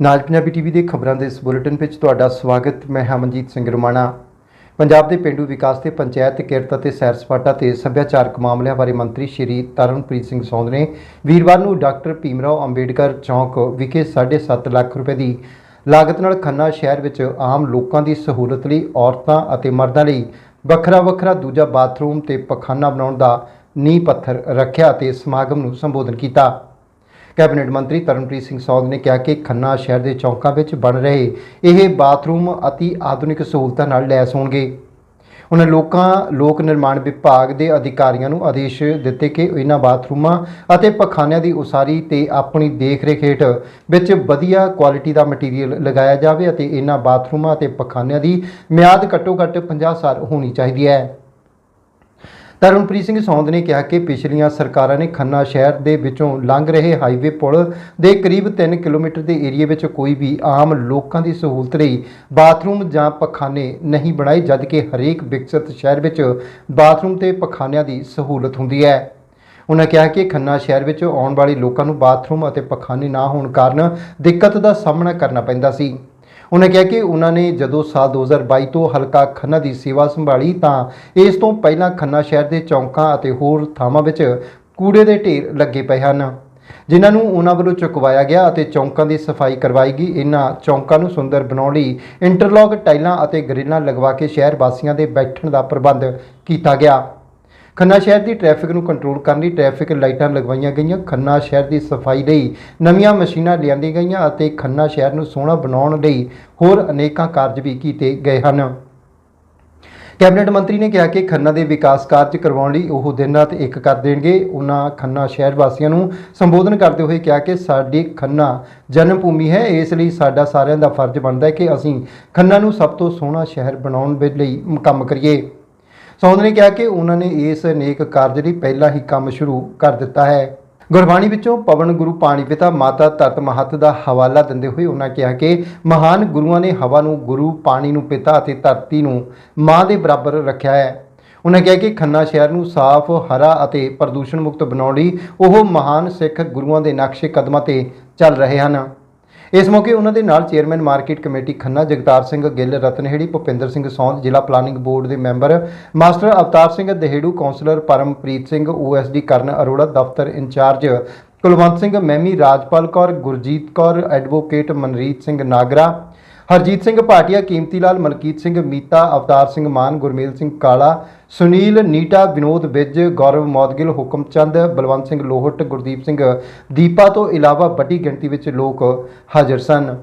ਨਾਜ Punjabi TV ਦੇ ਖਬਰਾਂ ਦੇ ਇਸ ਬੁਲੇਟਿਨ ਵਿੱਚ ਤੁਹਾਡਾ ਸਵਾਗਤ। ਮੈਂ ਹਮਨਜੀਤ ਸਿੰਘ ਰਮਾਣਾ। ਪੰਜਾਬ ਦੇ ਪਿੰਡੂ ਵਿਕਾਸ ਤੇ ਪੰਚਾਇਤ ਕਿਰਤ ਅਤੇ ਸੈਰ ਸਪਾਟਾ ਤੇ ਸੱਭਿਆਚਾਰਕ ਮਾਮਲਿਆਂ ਬਾਰੇ ਮੰਤਰੀ ਸ਼੍ਰੀ ਤਰਨਪ੍ਰੀਤ ਸਿੰਘ ਸੌਂਦ ਨੇ ਵੀਰਵਾਰ ਨੂੰ ਡਾਕਟਰ ਭੀਮਰਾਓ ਅੰਬੇਡਕਰ ਚੌਂਕ ਵਿਖੇ 7.5 ਲੱਖ ਰੁਪਏ ਦੀ ਲਾਗਤ ਨਾਲ ਖੰਨਾ ਸ਼ਹਿਰ ਵਿੱਚ ਆਮ ਲੋਕਾਂ ਦੀ ਸਹੂਲਤ ਲਈ ਔਰਤਾਂ ਅਤੇ ਮਰਦਾਂ ਲਈ ਵੱਖਰਾ ਵੱਖਰਾ ਦੂਜਾ ਬਾਥਰੂਮ ਤੇ ਪਖਾਨਾ ਬਣਾਉਣ ਦਾ ਨੀਂਹ ਪੱਥਰ ਰੱਖਿਆ ਤੇ ਸਮਾਗਮ ਨੂੰ ਸੰਬੋਧਨ ਕੀਤਾ। ਕੈਬਨਿਟ ਮੰਤਰੀ ਤਰਨਪ੍ਰੀਤ ਸਿੰਘ ਸੌਦ ਨੇ ਕਿਹਾ ਕਿ ਖੰਨਾ ਸ਼ਹਿਰ ਦੇ ਚੌਂਕਾਂ ਵਿੱਚ ਬਣ ਰਹੇ ਇਹ ਬਾਥਰੂਮ ਅਤੀ ਆਧੁਨਿਕ ਸਹੂਲਤਾਂ ਨਾਲ ਲੈਸ ਹੋਣਗੇ। ਉਹਨਾਂ ਲੋਕਾਂ, ਲੋਕ ਨਿਰਮਾਣ ਵਿਭਾਗ ਦੇ ਅਧਿਕਾਰੀਆਂ ਨੂੰ ਆਦੇਸ਼ ਦਿੱਤੇ ਕਿ ਇਹਨਾਂ ਬਾਥਰੂਮਾਂ ਅਤੇ ਪਖਾਨਿਆਂ ਦੀ ਉਸਾਰੀ ਤੇ ਆਪਣੀ ਦੇਖ-ਰੇਖ ਹੇਠ ਵਿੱਚ ਵਧੀਆ ਕੁਆਲਿਟੀ ਦਾ ਮਟੀਰੀਅਲ ਲਗਾਇਆ ਜਾਵੇ ਅਤੇ ਇਹਨਾਂ ਬਾਥਰੂਮਾਂ ਅਤੇ ਪਖਾਨਿਆਂ ਦੀ ਮਿਆਦ ਘੱਟੋ-ਘੱਟ 50 ਸਾਲ ਹੋਣੀ ਚਾਹੀਦੀ ਹੈ। ਤਰਨਪ੍ਰੀਤ ਸਿੰਘ ਸੌਂਦ ਨੇ ਕਿਹਾ ਕਿ ਪਿਛਲੀਆਂ ਸਰਕਾਰਾਂ ਨੇ ਖੰਨਾ ਸ਼ਹਿਰ ਦੇ ਵਿੱਚੋਂ ਲੰਘ ਰਹੇ ਹਾਈਵੇ ਪੁਲ ਦੇ ਕਰੀਬ 3 ਕਿਲੋਮੀਟਰ ਦੇ ਏਰੀਏ ਵਿੱਚ ਕੋਈ ਵੀ ਆਮ ਲੋਕਾਂ ਦੀ ਸਹੂਲਤ ਲਈ ਬਾਥਰੂਮ ਜਾਂ ਪਖਾਨੇ ਨਹੀਂ ਬਣਾਏ, ਜਦਕਿ ਹਰੇਕ ਵਿਕਸਿਤ ਸ਼ਹਿਰ ਵਿੱਚ ਬਾਥਰੂਮ ਤੇ ਪਖਾਨਿਆਂ ਦੀ ਸਹੂਲਤ ਹੁੰਦੀ ਹੈ। ਉਹਨਾਂ ਕਿਹਾ ਕਿ ਖੰਨਾ ਸ਼ਹਿਰ ਵਿੱਚ ਆਉਣ ਵਾਲੇ ਲੋਕਾਂ ਨੂੰ ਬਾਥਰੂਮ ਅਤੇ ਪਖਾਨੇ ਨਾ ਹੋਣ ਕਾਰਨ ਦਿੱਕਤ ਦਾ ਸਾਹਮਣਾ ਕਰਨਾ ਪੈਂਦਾ ਸੀ। ਉਹਨਾਂ ਕਿਹਾ ਕਿ ਉਹਨਾਂ ਨੇ ਜਦੋਂ ਸਾਲ 2022 ਤੋਂ ਹਲਕਾ ਖੰਨਾ ਦੀ ਸੇਵਾ ਸੰਭਾਲੀ ਤਾਂ ਇਸ ਤੋਂ ਪਹਿਲਾਂ ਖੰਨਾ ਸ਼ਹਿਰ ਦੇ ਚੌਂਕਾਂ ਅਤੇ ਹੋਰ ਥਾਵਾਂ ਵਿੱਚ ਕੂੜੇ ਦੇ ਢੇਰ ਲੱਗੇ ਪਏ ਹਨ, ਜਿਨ੍ਹਾਂ ਨੂੰ ਉਹਨਾਂ ਵੱਲੋਂ ਚੁਕਵਾਇਆ ਗਿਆ ਅਤੇ ਚੌਂਕਾਂ ਦੀ ਸਫ਼ਾਈ ਕਰਵਾਈ ਗਈ। ਇਹਨਾਂ ਚੌਂਕਾਂ ਨੂੰ ਸੁੰਦਰ ਬਣਾਉਣ ਲਈ ਇੰਟਰਲੌਕ ਟਾਈਲਾਂ ਅਤੇ ਗ੍ਰਿਲਾਂ ਲਗਵਾ ਕੇ ਸ਼ਹਿਰ ਵਾਸੀਆਂ ਦੇ ਬੈਠਣ ਦਾ ਪ੍ਰਬੰਧ ਕੀਤਾ ਗਿਆ। ਖੰਨਾ ਸ਼ਹਿਰ ਦੀ ਟ੍ਰੈਫਿਕ ਨੂੰ ਕੰਟਰੋਲ ਕਰਨ ਲਈ ਟ੍ਰੈਫਿਕ ਲਾਈਟਾਂ ਲਗਵਾਈਆਂ ਗਈਆਂ। ਖੰਨਾ ਸ਼ਹਿਰ ਦੀ ਸਫ਼ਾਈ ਲਈ ਨਵੀਆਂ ਮਸ਼ੀਨਾਂ ਲਿਆਂਦੀਆਂ ਗਈਆਂ ਅਤੇ ਖੰਨਾ ਸ਼ਹਿਰ ਨੂੰ ਸੋਹਣਾ ਬਣਾਉਣ ਲਈ ਹੋਰ ਅਨੇਕਾਂ ਕਾਰਜ ਵੀ ਕੀਤੇ ਗਏ ਹਨ। ਕੈਬਨਿਟ ਮੰਤਰੀ ਨੇ ਕਿਹਾ ਕਿ ਖੰਨਾ ਦੇ ਵਿਕਾਸ ਕਾਰਜ ਕਰਵਾਉਣ ਲਈ ਉਹ ਦਿਨ ਰਾਤ ਇੱਕ ਕਰ ਦੇਣਗੇ। ਉਹਨਾਂ ਖੰਨਾ ਸ਼ਹਿਰ ਵਾਸੀਆਂ ਨੂੰ ਸੰਬੋਧਨ ਕਰਦੇ ਹੋਏ ਕਿਹਾ ਕਿ ਸਾਡੀ ਖੰਨਾ ਜਨਮ ਭੂਮੀ ਹੈ। ਇਸ ਲਈ ਸਾਡਾ ਸਾਰਿਆਂ ਦਾ ਫਰਜ਼ ਬਣਦਾ ਹੈ ਕਿ ਅਸੀਂ ਖੰਨਾ ਨੂੰ ਸਭ ਤੋਂ ਸੋਹਣਾ ਸ਼ਹਿਰ ਬਣਾਉਣ ਦੇ ਲਈ ਕੰਮ ਕਰੀਏ। ਸੌਂਦ ਨੇ ਕਿਹਾ ਕਿ ਉਹਨਾਂ ਨੇ ਇਸ ਨੇਕ ਕਾਰਜ ਲਈ ਪਹਿਲਾਂ ਹੀ ਕੰਮ ਸ਼ੁਰੂ ਕਰ ਦਿੱਤਾ ਹੈ। ਗੁਰਬਾਣੀ ਵਿੱਚੋਂ ਪਵਨ ਗੁਰੂ ਪਾਣੀ ਪਿਤਾ ਮਾਤਾ ਧਰਤ ਮਹੱਤ ਦਾ ਹਵਾਲਾ ਦਿੰਦੇ ਹੋਏ ਉਹਨਾਂ ਕਿਹਾ ਕਿ ਮਹਾਨ ਗੁਰੂਆਂ ਨੇ ਹਵਾ ਨੂੰ ਗੁਰੂ, ਪਾਣੀ ਨੂੰ ਪਿਤਾ ਅਤੇ ਧਰਤੀ ਨੂੰ ਮਾਂ ਦੇ ਬਰਾਬਰ ਰੱਖਿਆ ਹੈ। ਉਹਨਾਂ ਕਿਹਾ ਕਿ ਖੰਨਾ ਸ਼ਹਿਰ ਨੂੰ ਸਾਫ਼, ਹਰਾ ਅਤੇ ਪ੍ਰਦੂਸ਼ਣ ਮੁਕਤ ਬਣਾਉਣ ਲਈ ਉਹ ਮਹਾਨ ਸਿੱਖ ਗੁਰੂਆਂ ਦੇ ਨਕਸ਼ੇ ਕਦਮਾਂ ਤੇ ਚੱਲ ਰਹੇ ਹਨ। ਇਸ ਮੌਕੇ ਉਹਨਾਂ ਦੇ ਨਾਲ chairman market committee Khanna, Jagtar Singh Gill, Ratanheri Bhupinder Singh Saund, ਜ਼ਿਲ੍ਹਾ ਪਲਾਨਿੰਗ ਬੋਰਡ ਦੇ member, master Avtar Singh Daheru councillor Parampreet Singh OSD Karan Arora, ਦਫ਼ਤਰ ਇੰਚਾਰਜ ਕੁਲਵੰਤ ਸਿੰਘ, ਮਹਿਮੀ ਰਾਜਪਾਲ ਕੌਰ, ਗੁਰਜੀਤ ਕੌਰ, ਐਡਵੋਕੇਟ ਮਨਰੀਤ ਸਿੰਘ ਨਾਗਰਾ, ਹਰਜੀਤ ਸਿੰਘ ਭਾਟੀਆ, ਕੀਮਤੀ ਲਾਲ, ਮਲਕੀਤ ਸਿੰਘ ਮੀਤਾ, ਅਵਤਾਰ ਸਿੰਘ ਮਾਨ, ਗੁਰਮੇਲ ਸਿੰਘ ਕਾਲਾ, ਸੁਨੀਲ, ਨੀਟਾ, ਵਿਨੋਦ ਵਿੱਜ ਗੌਰਵ ਮੌਦਗਿਲ, ਹੁਕਮ ਚੰਦ, ਬਲਵੰਤ ਸਿੰਘ ਲੋਹਟ, ਗੁਰਦੀਪ ਸਿੰਘ ਦੀਪਾ ਤੋਂ ਇਲਾਵਾ ਵੱਡੀ ਗਿਣਤੀ ਵਿੱਚ ਲੋਕ ਹਾਜ਼ਰ ਸਨ।